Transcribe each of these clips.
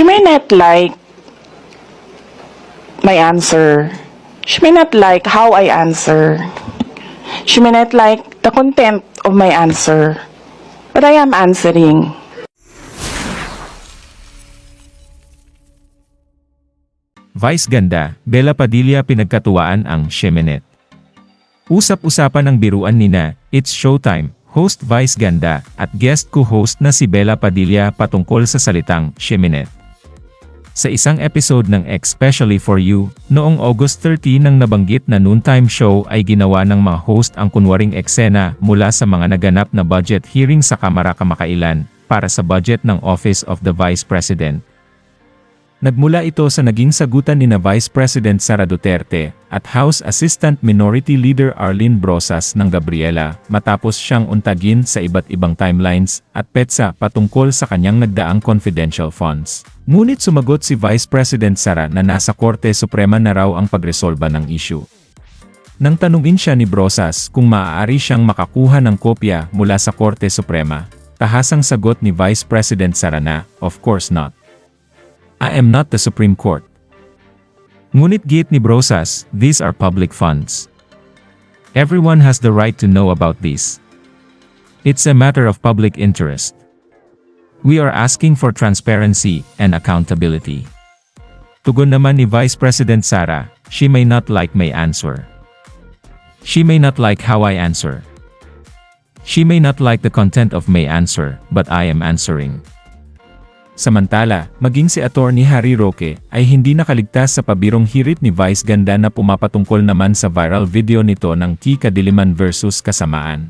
She may not like my answer. She may not like how I answer. She may not like the content of my answer. But I am answering. Vice Ganda, Bella Padilla pinagkatuwaan ang Shemenet. Usap-usapan ang biruan nina, It's Showtime, host Vice Ganda, at guest co-host na si Bella Padilla patungkol sa salitang Shemenet. Sa isang episode ng Especially For You, noong August 30 nang nabanggit na noontime show ay ginawa ng mga host ang kunwaring eksena mula sa mga naganap na budget hearing sa Kamara kamakailan, para sa budget ng Office of the Vice President. Nagmula ito sa naging sagutan ni na Vice President Sara Duterte at House Assistant Minority Leader Arlene Brosas ng Gabriela matapos siyang untagin sa iba't ibang timelines at petsa patungkol sa kanyang nagdaang confidential funds. Ngunit sumagot si Vice President Sara na nasa Korte Suprema na raw ang pagresolba ng issue. Nang tanungin siya ni Brosas kung maaari siyang makakuha ng kopya mula sa Korte Suprema, tahasang sagot ni Vice President Sara na, of course not. I am not the Supreme Court. Ngunit giit ni Brosas, these are public funds. Everyone has the right to know about this. It's a matter of public interest. We are asking for transparency and accountability. Tugon naman ni Vice President Sara, she may not like my answer. She may not like how I answer. She may not like the content of my answer, but I am answering. Samantala, maging si Attorney Harry Roque ay hindi nakaligtas sa pabirong hirit ni Vice Ganda na pumapatungkol naman sa viral video nito ng Kika Diliman versus Kasamaan.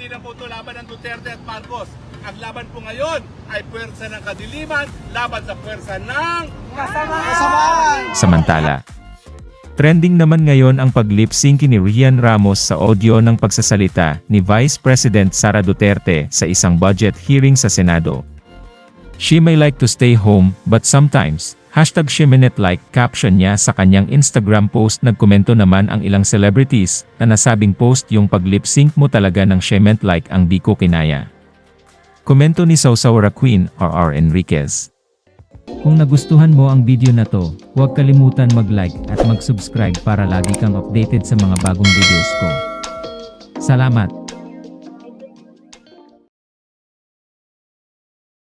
Hindi na po ito laban ng Duterte at Marcos. Ang laban po ngayon ay puwersa ng kadiliman laban sa puwersa ng Samantala, trending naman ngayon ang paglip sync ni Rian Ramos sa audio ng pagsasalita ni Vice President Sara Duterte sa isang budget hearing sa Senado. She may like to stay home, but sometimes, hashtag like caption niya sa kanyang Instagram post nagkomento naman ang ilang celebrities na nasabing post yung paglip sync mo talaga ng like ang di ko kinaya. Komento ni Sausawara Queen R.R. Enriquez. Kung nagustuhan mo ang video na to, huwag kalimutan mag-like at mag-subscribe para lagi kang updated sa mga bagong videos ko. Salamat!